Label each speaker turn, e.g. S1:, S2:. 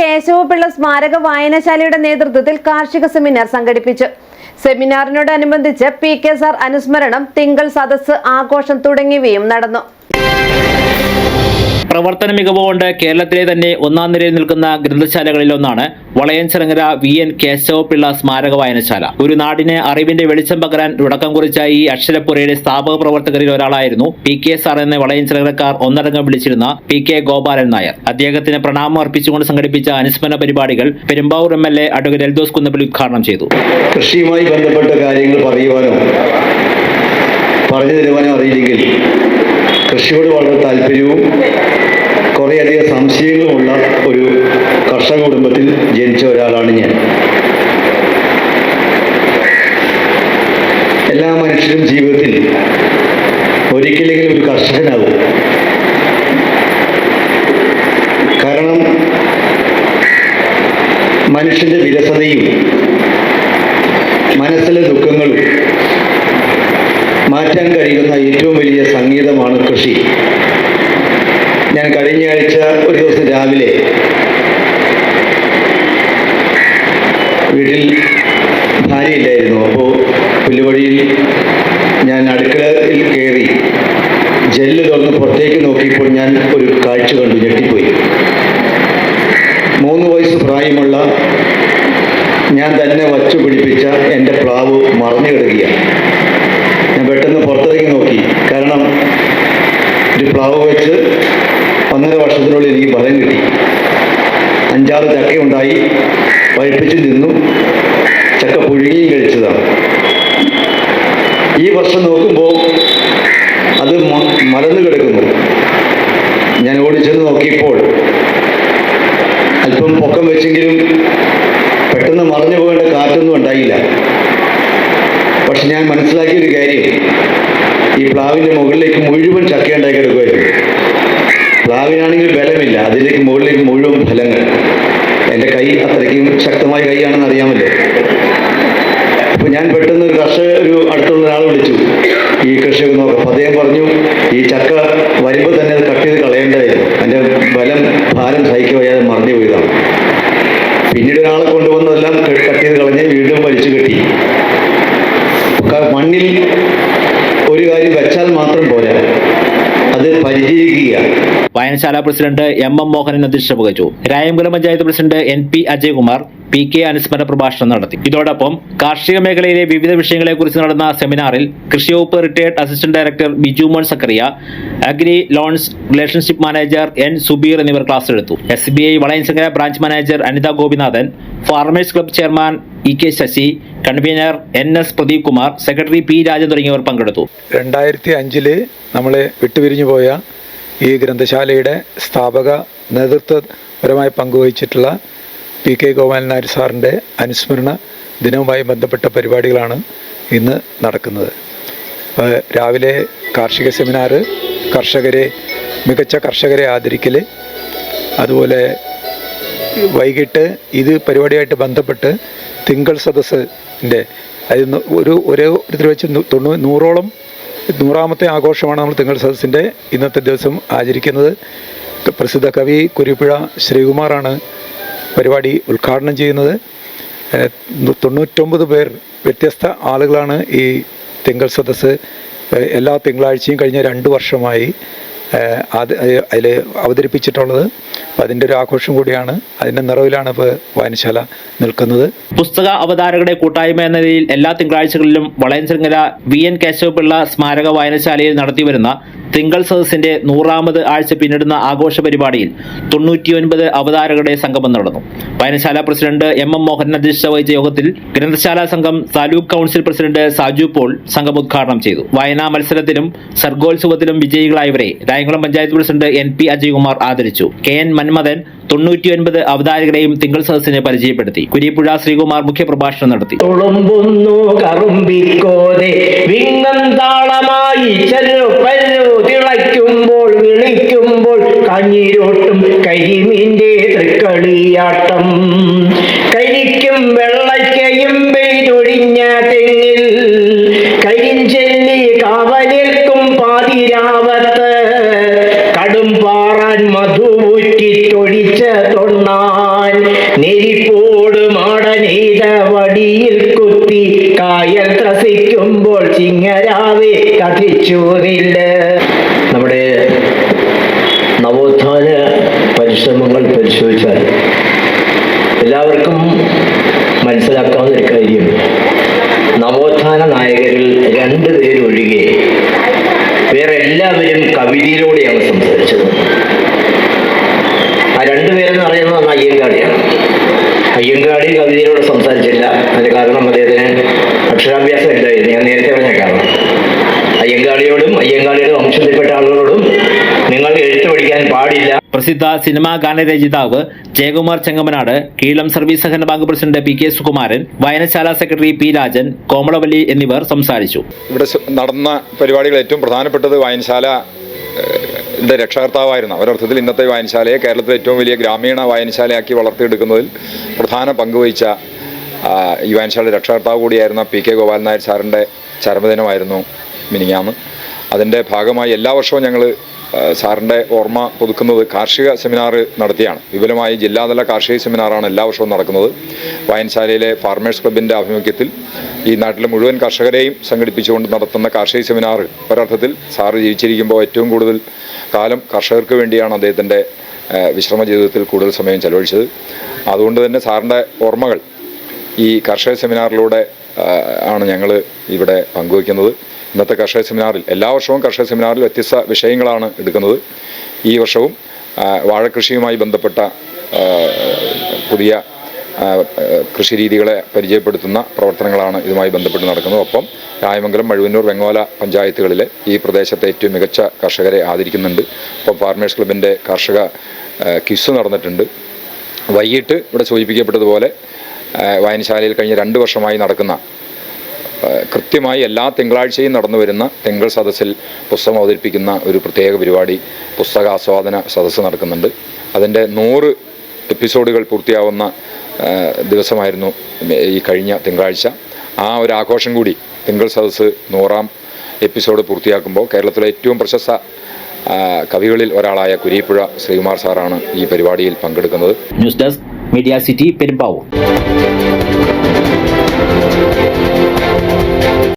S1: കേശവപിള്ള സ്മാരക വായനശാലയുടെ നേതൃത്വത്തിൽ കാർഷിക സെമിനാർ സംഘടിപ്പിച്ചു. സെമിനാറിനോടനുബന്ധിച്ച് പി കെ സാർ അനുസ്മരണം തിങ്കൾ സദസ്സ് ആഘോഷം തുടങ്ങിയവയും നടന്നു.
S2: പ്രവർത്തന മികവുകൊണ്ട് കേരളത്തിലെ തന്നെ ഒന്നാം നിരയിൽ നിൽക്കുന്ന ഗ്രന്ഥശാലകളിലൊന്നാണ് വളയൻചിറങ്ങര വി എൻ കേശവപിള്ള സ്മാരക വായനശാല. ഒരു നാടിന് അറിവിന്റെ വെളിച്ചം പകരാൻ തുടക്കം കുറിച്ച ഈ അക്ഷരപ്പുരയുടെ സ്ഥാപക പ്രവർത്തകരിൽ ഒരാളായിരുന്നു പി കെ സാർ എന്ന വളയൻചിറങ്ങരക്കാർ ഒന്നടങ്കം വിളിച്ചിരുന്ന പി കെ ഗോപാലൻ നായർ. അദ്ദേഹത്തിന് പ്രണാമം അർപ്പിച്ചുകൊണ്ട് സംഘടിപ്പിച്ച അനുസ്മരണ പരിപാടികൾ Perumbavoor M L A advocate Eldhose Kunnappilly ഉദ്ഘാടനം ചെയ്തു.
S3: കൃഷിയുമായി ബന്ധപ്പെട്ട കാര്യങ്ങൾ പറയുവാനോ പറഞ്ഞു തരുവാനോ അറിയില്ലെങ്കിൽ കൃഷിയോട് വളരെ താല്പര്യവും കുറേയധികം സംശയങ്ങളുമുള്ള ഒരു കർഷക കുടുംബത്തിൽ ജനിച്ച ഒരാളാണ് ഞാൻ. എല്ലാ മനുഷ്യരും ജീവിതത്തിൽ ഒരിക്കലെങ്കിലും ഒരു കർഷകനാകും കാരണം മനുഷ്യന്റെ വിരസതയും മനസ്സിലെ ദുഃഖങ്ങളും വലിയ സംഗീതമാണ് കൃഷി. ഞാൻ കഴിഞ്ഞ ആഴ്ച ഒരു ദിവസം രാവിലെ വീട്ടിൽ ഭാര്യയില്ലായിരുന്നു അപ്പോൾ പുല്ലുവഴിയിൽ ഞാൻ അടുക്കളയിൽ കയറി ജെല്ല് തുറന്ന് പുറത്തേക്ക് നോക്കിയപ്പോൾ ഞാൻ ഒരു കാഴ്ച കണ്ടു ഞെട്ടിപ്പോയി. മൂന്ന് വയസ്സ് പ്രായമുള്ള ഞാൻ തന്നെ വച്ചു പിടിപ്പിച്ച എന്റെ പ്ലാവ് മറഞ്ഞു കിടക്കുകയാണ് ഞാൻ പെട്ടെന്ന് പുറത്തിറങ്ങി നോക്കി കാരണം ഒരു പ്ലാവ് വെച്ച് ഒന്നര വർഷത്തിനുള്ളിൽ എനിക്ക് ഫലം കിട്ടി. അഞ്ചാറ് ചക്കയുണ്ടായി പഴുപ്പിച്ച് നിന്നു ചക്ക പുഴുകിയും കഴിച്ചതാണ്. ഈ വർഷം നോക്കുമ്പോൾ അത് മരന്നു കിടക്കുന്നു. ഞാൻ ഓടിച്ചെന്ന് നോക്കിയപ്പോൾ അല്പം പൊക്കം വെച്ചെങ്കിലും പെട്ടെന്ന് മറഞ്ഞു പോകേണ്ട കാറ്റൊന്നും ഉണ്ടായില്ല പക്ഷെ ഞാൻ മനസ്സിലാക്കിയ ഒരു കാര്യം ഈ പ്ലാവിന്റെ മുകളിലേക്ക് മുഴുവൻ ചക്ക ഉണ്ടായി കിടക്കുമായിരുന്നു പ്ലാവിനാണെങ്കിൽ ബലമില്ല. അതിലേക്ക് മുകളിലേക്ക് മുഴുവൻ ഫലങ്ങൾ. എന്റെ കൈ അത്രയ്ക്കും ശക്തമായ കൈയാണെന്ന് അറിയാമല്ലോ. അപ്പൊ ഞാൻ പെട്ടെന്ന് ഒരു കർഷക ഒരു അടുത്തുള്ള ഒരാൾ വിളിച്ചു. ഈ കൃഷിയൊക്കെ നോക്കാം അദ്ദേഹം പറഞ്ഞു ഈ ചക്ക വരുമ്പോൾ തന്നെ അത് കട്ട് ചെയ്ത് കളയേണ്ടതായിരുന്നു. അതിന്റെ ബലം ഭാരം സഹിക്കുക വയ്യാതെ മറിഞ്ഞു പോയതാണ്. പിന്നീട് ഒരാളെ കൊണ്ടുവന്നതെല്ലാം കട്ട് ചെയ്ത് കളഞ്ഞ് വീണ്ടും വലിച്ചു കെട്ടി. മണ്ണിൽ ഒരു കാര്യം
S2: വായനശാല പ്രസിഡന്റ് എം എം മോഹനൻ അധ്യക്ഷത വഹിച്ചു. Rayamkulam panchayat president N P Ajayakumar P K അനുസ്മരണ പ്രഭാഷണം നടത്തി. ഇതോടൊപ്പം കാർഷിക മേഖലയിലെ വിവിധ വിഷയങ്ങളെക്കുറിച്ച് നടന്ന സെമിനാറിൽ കൃഷി വകുപ്പ് retired assistant director Biju Mon Zachariah agri loans relationship manager N Subeer എന്നിവർ ക്ലാസ് എടുത്തു. S B I Valayansankara branch manager Anitha Gopinathan farmers club chairman E K Sasi convener N S Pradeep Kumar secretary P Rajan തുടങ്ങിയവർ പങ്കെടുത്തു.
S4: രണ്ടായിരത്തി അഞ്ചിൽ നമ്മളെ വിട്ടുപിരിഞ്ഞു പോയ ഈ ഗ്രന്ഥശാലയുടെ സ്ഥാപക നേതൃത്വപരമായി പങ്കുവഹിച്ചിട്ടുള്ള പി കെ ഗോപാലൻ നായർ സാറിന്റെ അനുസ്മരണ ദിനവുമായി ബന്ധപ്പെട്ട പരിപാടികളാണ് ഇന്ന് നടക്കുന്നത്. രാവിലെ കാർഷിക സെമിനാർ കർഷകരെ മികച്ച കർഷകരെ ആദരിക്കൽ അതുപോലെ വൈകിട്ട് ഇത് പരിപാടിയായിട്ട് ബന്ധപ്പെട്ട് തിങ്കൾ സദസ്സിന്റെ അതിൽ ഒരു ഒരേ ഒരു വെച്ച് തൊണ്ണൂ നൂറോളം നൂറാമത്തെ ആഘോഷമാണ് നമ്മൾ തിങ്കൾ സദസ്സിന്റെ ഇന്നത്തെ ദിവസം ആചരിക്കുന്നത്. പ്രസിദ്ധ കവി കുരിപ്പുഴ ശ്രീകുമാറാണ് പരിപാടി ഉദ്ഘാടനം ചെയ്യുന്നത്. തൊണ്ണൂറ്റൊമ്പത് പേർ വ്യത്യസ്ത ആളുകളാണ് ഈ തിങ്കൾ സദസ്സ്. എല്ലാ തിങ്കളാഴ്ചയും കഴിഞ്ഞ രണ്ട് വർഷമായി അത് അതിൽ അവതരിപ്പിച്ചിട്ടുള്ളത് അപ്പോൾ അതിന്റെ ഒരു ആഘോഷം കൂടിയാണ്. അതിന്റെ നിറവിലാണ് ഇപ്പോൾ വായനശാല നിൽക്കുന്നത്.
S2: പുസ്തക അവതാരകരുടെ കൂട്ടായ്മ എന്ന നിലയിൽ എല്ലാ തിങ്കളാഴ്ചകളിലും വളയൻചിറങ്ങര വി എൻ കേശവപിള്ള സ്മാരക വായനശാലയിൽ നടത്തിവരുന്ന തിങ്കൾ സദസ്സിന്റെ നൂറാമത് ആഴ്ച പിന്നിടുന്ന ആഘോഷ പരിപാടിയിൽ തൊണ്ണൂറ്റിയൊൻപത് അവതാരകരുടെ സംഗമം നടന്നു. വായനശാല പ്രസിഡന്റ് എം എം മോഹൻ അധ്യക്ഷത വഹിച്ച യോഗത്തിൽ ഗ്രന്ഥശാല സംഘം താലൂക്ക് കൗൺസിൽ പ്രസിഡന്റ് സാജു പോൾ സംഘം ഉദ്ഘാടനം ചെയ്തു. വായനാ മത്സരത്തിലും സർഗോത്സവത്തിലും വിജയികളായവരെ Rayamkulam panchayat president N P Ajaykumar ആദരിച്ചു. കെ എൻ മന്മഥൻ തൊണ്ണൂറ്റിയൊൻപത് അവതാരകരെയും തിങ്കൾ സദസ്സിനെ പരിചയപ്പെടുത്തി. കുരിപ്പുഴ ശ്രീകുമാർ മുഖ്യപ്രഭാഷണം നടത്തി.
S5: തുളുമ്പുന്നു കറുമ്പിക്കോതെ വിങ്ങം താളമായി തിളയ്ക്കുമ്പോൾ വിളിക്കുമ്പോൾ കഞ്ഞിരോട്ടും കരിമീന്റെ തൃക്കളിയാട്ടം. കരിക്കും വെള്ളയ്ക്കയും പെയ്തൊഴിഞ്ഞ തെങ്ങിൽ കരിഞ്ചെല്ലി കാവലേൽക്കും പാതിരാവത്ത്. കടും പാറാൻ മധുവുറ്റി തൊഴിച്ച തൊണ്ണാൻ നെരിപ്പോട് മാടനെയ്ത വടിയിൽ കുത്തി കായൽ ത്രസിക്കുമ്പോൾ ചിങ്ങരാവേ കഥിച്ചു പരിശ്രമങ്ങൾ പരിശോധിച്ചാൽ എല്ലാവർക്കും പാടില്ല
S2: പ്രസിദ്ധ സിനിമാ ഗാനരചയിതാവ് ജയകുമാർ ചെങ്ങമനാട് കീളം സർവീസ് സഹകരണ bank president P K Sukumaran വായനശാല സെക്രട്ടറി പി രാജൻ കോമളവല്ലി എന്നിവർ സംസാരിച്ചു.
S6: ഇവിടെ നടന്ന പരിപാടികൾ ഏറ്റവും പ്രധാനപ്പെട്ടത് വായനശാല യുടെ രക്ഷകർത്താവായിരുന്ന. ഒരർത്ഥത്തിൽ ഇന്നത്തെ വായനശാലയെ കേരളത്തിലെ ഏറ്റവും വലിയ ഗ്രാമീണ വായനശാലയാക്കി വളർത്തിയെടുക്കുന്നതിൽ പ്രധാന പങ്കുവഹിച്ച ഈ വായനശാല രക്ഷകർത്താവ് കൂടിയായിരുന്ന പി കെ ഗോപാലൻ നായർ സാറിന്റെ ചരമദിനമായിരുന്നു മിനിങ്ങാമ് അതിന്റെ ഭാഗമായി എല്ലാ വർഷവും ഞങ്ങൾ സാറിന്റെ ഓർമ്മ പുതുക്കുന്നത് കാർഷിക സെമിനാർ നടത്തിയാണ്. വിപുലമായി ജില്ലാതല കാർഷിക സെമിനാറാണ് എല്ലാ വർഷവും നടക്കുന്നത്. വായനശാലയിലെ ഫാർമേഴ്സ് ക്ലബിന്റെ ആഭിമുഖ്യത്തിൽ ഈ നാട്ടിലെ മുഴുവൻ കർഷകരെയും സംഘടിപ്പിച്ചുകൊണ്ട് നടത്തുന്ന കാർഷിക സെമിനാർ. ഒരർത്ഥത്തിൽ സാറ് ജീവിച്ചിരിക്കുമ്പോൾ ഏറ്റവും കൂടുതൽ കാലം കർഷകർക്ക് വേണ്ടിയാണ് അദ്ദേഹത്തിന്റെ വിശ്രമ ജീവിതത്തിൽ കൂടുതൽ സമയം ചെലവഴിച്ചത്. അതുകൊണ്ട് തന്നെ സാറിന്റെ ഓർമ്മകൾ ഈ കർഷക സെമിനാറിലൂടെ ആണ് ഞങ്ങൾ ഇവിടെ പങ്കുവയ്ക്കുന്നത്. ഇന്നത്തെ കർഷക സെമിനാറിൽ എല്ലാ വർഷവും കർഷക സെമിനാറിൽ വ്യത്യസ്ത വിഷയങ്ങളാണ് എടുക്കുന്നത്. ഈ വർഷവും വാഴക്കൃഷിയുമായി ബന്ധപ്പെട്ട പുതിയ കൃഷി രീതികളെ പരിചയപ്പെടുത്തുന്ന പ്രവർത്തനങ്ങളാണ് ഇതുമായി ബന്ധപ്പെട്ട് നടക്കുന്നത്. ഒപ്പം രായമംഗലം മഴുവന്നൂർ വെങ്ങോല പഞ്ചായത്തുകളിലെ ഈ പ്രദേശത്തെ ഏറ്റവും മികച്ച കർഷകരെ ആദരിക്കുന്നുണ്ട്. ഒപ്പം ഫാർമേഴ്സ് ക്ലബിന്റെ കർഷക കിസ് നടന്നിട്ടുണ്ട്. വൈകിട്ട് ഇവിടെ സൂചിപ്പിക്കപ്പെട്ടതുപോലെ വായനശാലയിൽ കഴിഞ്ഞ രണ്ട് വർഷമായി നടക്കുന്ന കൃത്യമായി എല്ലാ തിങ്കളാഴ്ചയും നടന്നു വരുന്ന തിങ്കൾ സദസ്സിൽ പുസ്തകം അവതരിപ്പിക്കുന്ന ഒരു പ്രത്യേക പരിപാടി പുസ്തകാസ്വാദന സദസ്സ് നടക്കുന്നുണ്ട്. അതിന്റെ നൂറ് എപ്പിസോഡുകൾ പൂർത്തിയാവുന്ന ദിവസമായിരുന്നു ഈ കഴിഞ്ഞ തിങ്കളാഴ്ച. ആ ഒരു ആഘോഷം കൂടി തിങ്കൾ സദസ്സ് നൂറാം എപ്പിസോഡ് പൂർത്തിയാക്കുമ്പോൾ കേരളത്തിലെ ഏറ്റവും പ്രശസ്ത കവികളിൽ ഒരാളായ കുരീപ്പുഴ ശ്രീകുമാർ സാറാണ് ഈ പരിപാടിയിൽ പങ്കെടുക്കുന്നത്.
S2: News desk media city Perumbavoor.